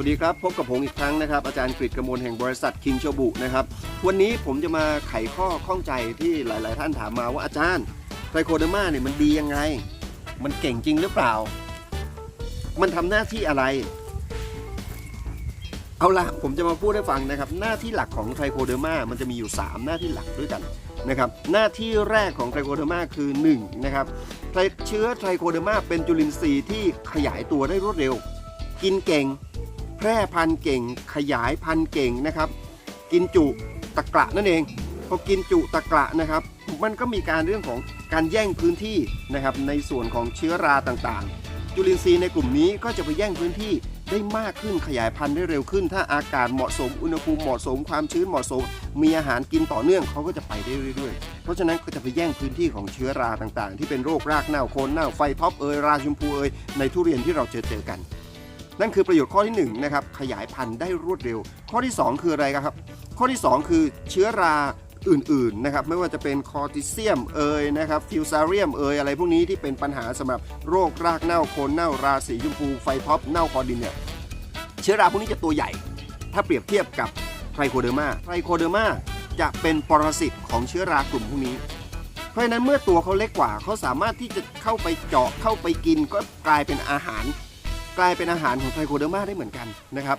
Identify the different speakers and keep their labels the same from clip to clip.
Speaker 1: สวัสดีครับ พบกับผมอีกครั้งนะครับ อาจารย์กฤษกมลแห่งบริษัทคิงโชบุนะครับ วันนี้ผมจะมาไขข้อข้องใจที่หลาย ๆ ท่านถามมาว่าอาจารย์ไทโคเดอร์มาเนี่ยมันดียังไง มันเก่งจริงหรือเปล่า มันทำหน้าที่อะไร เอาล่ะผมจะมาพูดให้ฟังนะครับ หน้าที่หลักของไทโคเดอร์มามันจะมีอยู่ 3 หน้าที่หลักด้วยกันนะครับหน้าที่แรกของไทโคเดอร์มาคือ1นะครับเชื้อไทโคเดอร์มาเป็นจุลินทรีย์ที่ขยายตัวได้รวดเร็ว กินเก่ง แพร่พันธุ์เก่ง ขยายพันธุ์เก่งนะครับ กินจุตะกระนั่นเองพอกินจุตะกระนะครับ มันก็มีการเรื่องของการแย่งพื้นที่นะครับในส่วนของเชื้อราต่างๆ จุลินทรีย์ในกลุ่มนี้ก็จะไปแย่งพื้นที่ได้มากขึ้นขยายพันธุ์ได้เร็วขึ้น ถ้าอากาศเหมาะสมอุณหภูมิเหมาะสมความชื้นเหมาะสม มีอาหารกินต่อเนื่องเขาก็จะไปได้เรื่อยๆ เพราะฉะนั้นก็จะไปแย่งพื้นที่ของเชื้อราต่างๆ ที่เป็นโรครากเน่าโคนเน่าไฟท็อปเอยราชุมพูเอยในทุเรียนที่เราเจอเจอกัน นั่นคือประโยชน์ข้อที่1นะครับขยายพันธุ์ได้รวดเร็ว ข้อที่ 2 คืออะไรครับ ข้อที่ 2 คือเชื้อราอื่นๆนะครับไม่ว่าจะเป็นคอร์ติเซียมเอยนะครับฟิวซาเรียมเอยอะไรพวกนี้ที่เป็นปัญหาสำหรับโรครากเน่าโคนเน่าราสีชมพูไฟท็อปเน่าคอดินเนี่ยเชื้อราพวกนี้จะตัวใหญ่ ถ้าเปรียบเทียบกับไทรโคเดอร์มาไทรโคเดอร์มาจะเป็นปรสิตของเชื้อรากลุ่มพวกนี้ เพราะฉะนั้นเมื่อตัวเขาเล็กกว่าเขาสามารถที่จะเข้าไปเจาะเข้าไปกินก็กลายเป็นอาหาร กลายเป็นอาหารของไทโคเดอร์มาได้เหมือนกันนะครับ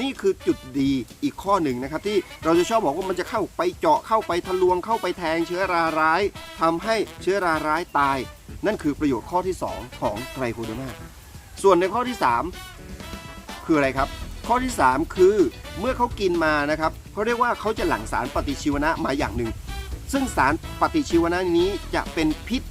Speaker 1: นี่คือจุดดีอีกข้อหนึ่งนะครับ ที่เราจะชอบบอกว่ามันจะเข้าไปเจาะเข้าไปทะลวงเข้าไปแทงเชื้อราร้ายทำให้เชื้อราร้ายตาย นั่นคือประโยชน์ข้อที่ 2 ของไทโคเดอร์มาส่วนในข้อที่ 3 คืออะไรครับข้อที่ 3 คือเมื่อเขากินมานะครับเขาเรียกว่าเขาจะหลั่งสารปฏิชีวนะมาอย่างหนึ่ง ซึ่งสารปฏิชีวนะนี้จะเป็นพิษ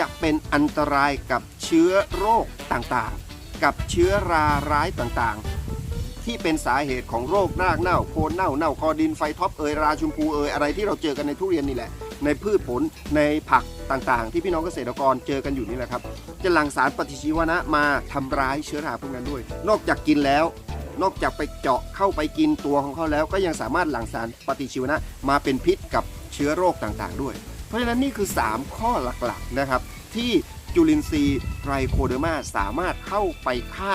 Speaker 1: จะเป็นอันตรายกับเชื้อโรคต่างๆ กับเชื้อราร้ายต่างๆ ที่เป็นสาเหตุของโรครากเน่าโคนเน่าเน่าคอดินไฟท็อปเอยราชุมพูเอยอะไรที่เราเจอกันในทุเรียนนี่แหละ ในพืชผลในผักต่างๆ ที่พี่น้องเกษตรกรเจอกันอยู่นี่แหละครับจะหลั่งสารปฏิชีวนะมาทำร้ายเชื้อราพวกนั้นด้วย นอกจากกินแล้วนอกจากไปเจาะเข้าไปกินตัวของเขาแล้ว ก็ยังสามารถหลั่งสารปฏิชีวนะมาเป็นพิษกับเชื้อโรคต่างๆ ด้วย เพราะฉะนั้นนี่คือ 3 ข้อหลักๆนะครับที่ จุลินทรีย์ไตรโคเดอร์มาสามารถเข้าไปฆ่า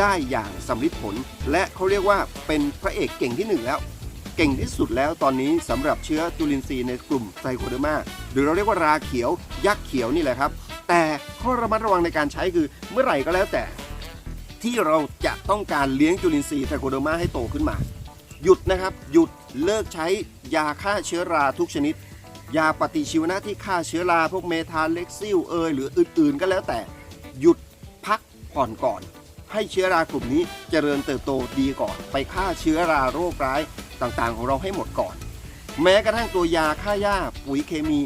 Speaker 1: ได้อย่างสำลิดผล และเขาเรียกว่าเป็นพระเอกเก่งที่หนึ่งแล้ว เก่งที่สุดแล้วตอนนี้สำหรับเชื้อจุลินทรีย์ในกลุ่มไตรโคเดอร์มาหรือเราเรียกว่าราเขียว ยักษ์เขียวนี่แหละครับ แต่ข้อระมัดระวังในการใช้คือเมื่อไหร่ก็แล้วแต่ ที่เราจะต้องการเลี้ยงจุลินทรีย์ไทรโคเดอร์มาให้โตขึ้นมา หยุดนะครับหยุดเลิกใช้ยาฆ่าเชื้อราทุกชนิด ยาปฏิชีวนะที่ฆ่าเชื้อราพวกเมทาเล็กซิลเอยหรืออื่นๆ ก็แล้วแต่หยุดพักผ่อนก่อน ให้เชื้อรากลุ่มนี้เจริญเติบโตดีก่อน ไปฆ่าเชื้อราโรคร้ายต่างๆ ของเราให้หมดก่อน แม้กระทั่งตัวยาฆ่าหญ้าปุ๋ยเคมี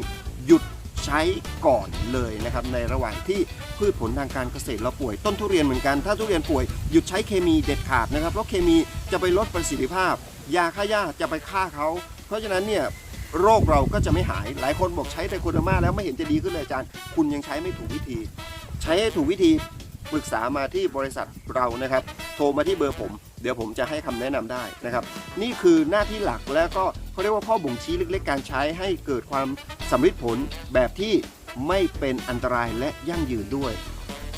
Speaker 1: หยุดใช้ก่อนเลยนะครับในระหว่างที่พืชผลทางการเกษตรเราป่วย ต้นทุเรียนเหมือนกันถ้าทุเรียนป่วยหยุดใช้เคมีเด็ดขาดนะครับเพราะเคมีจะไปลดประสิทธิภาพ ยาฆ่าหญ้าจะไปฆ่าเขา เพราะฉะนั้นเนี่ย โรคเราก็จะไม่หาย หลายคนบอกใช้ไตโคเดอร์มาแล้วไม่เห็นจะดีขึ้นเลยอาจารย์ คุณยังใช้ไม่ถูกวิธี ใช้ให้ถูกวิธีปรึกษามาที่บริษัทเรานะครับ โทรมาที่เบอร์ผม เดี๋ยวผมจะให้คำแนะนำได้นะครับ นี่คือหน้าที่หลักแล้วก็เขาเรียกว่าข้อบ่งชี้เล็กๆ การใช้ให้เกิดความสำลิดผลแบบที่ไม่เป็นอันตรายและยั่งยืนด้วย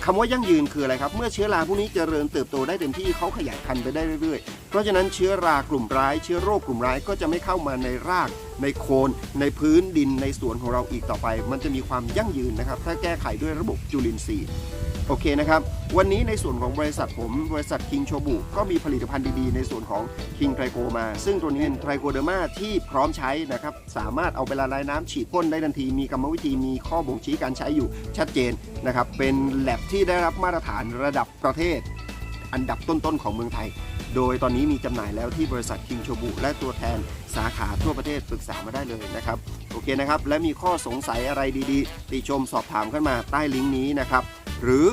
Speaker 1: คำว่ายั่งยืนคืออะไรครับ เมื่อเชื้อราพวกนี้เจริญเติบโตได้เต็มที่เขาขยายพันธุ์ไปได้เรื่อยๆ เพราะฉะนั้นเชื้อรากลุ่มร้าย เชื้อโรคกลุ่มร้ายก็จะไม่เข้ามาในราก ในโคน ในพื้นดินในสวนของเราอีกต่อไป มันจะมีความยั่งยืนนะครับ ถ้าแก้ไขด้วยระบบจุลินทรีย์ โอเคนะครับ วันนี้ในส่วนของบริษัทผม บริษัทคิงโชบุก็มีผลิตภัณฑ์ดีๆ ในส่วนของคิงไทรโกมา ซึ่งตัวนี้เป็นไทรโกเดอร์มาที่พร้อมใช้นะครับ สามารถเอาไปละลายน้ำฉีดพ่นได้ทันที มีกรรมวิธีมีข้อบ่งชี้การใช้อยู่ชัดเจนนะครับ เป็นแลบที่ได้รับมาตรฐานระดับประเทศ อันดับต้นๆของเมืองไทย โดยตอนนี้มีจำหน่ายแล้วที่บริษัทคิงโชบุและตัวแทนสาขาทั่วประเทศปรึกษามาได้เลยนะครับ โอเคนะครับ และมีข้อสงสัยอะไรดีๆ ติชมสอบถามขึ้นมาใต้ลิงก์นี้นะครับ หรือ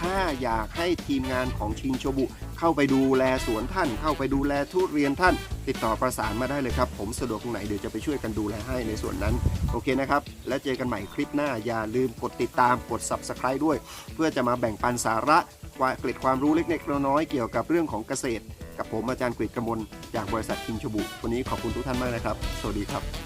Speaker 1: ถ้าอยากให้ทีมงานของชิงโชบุ เข้าไปดูแลสวนท่าน เข้าไปดูแลทุเรียนท่าน ติดต่อประสานมาได้เลยครับ ผมสะดวกตรงไหนเดี๋ยวจะไปช่วยกันดูแลให้ในส่วนนั้น โอเคนะครับ และเจอกันใหม่คลิปหน้าอย่าลืมกดติดตามกด subscribe ด้วย เพื่อจะมาแบ่งปันสาระเกร็ดความรู้เล็กๆน้อยๆเกี่ยวกับเรื่องของเกษตร กับผมอาจารย์กฤษกมลจากบริษัทคิงโชบุ วันนี้ขอบคุณทุกท่านมากนะครับ สวัสดีครับ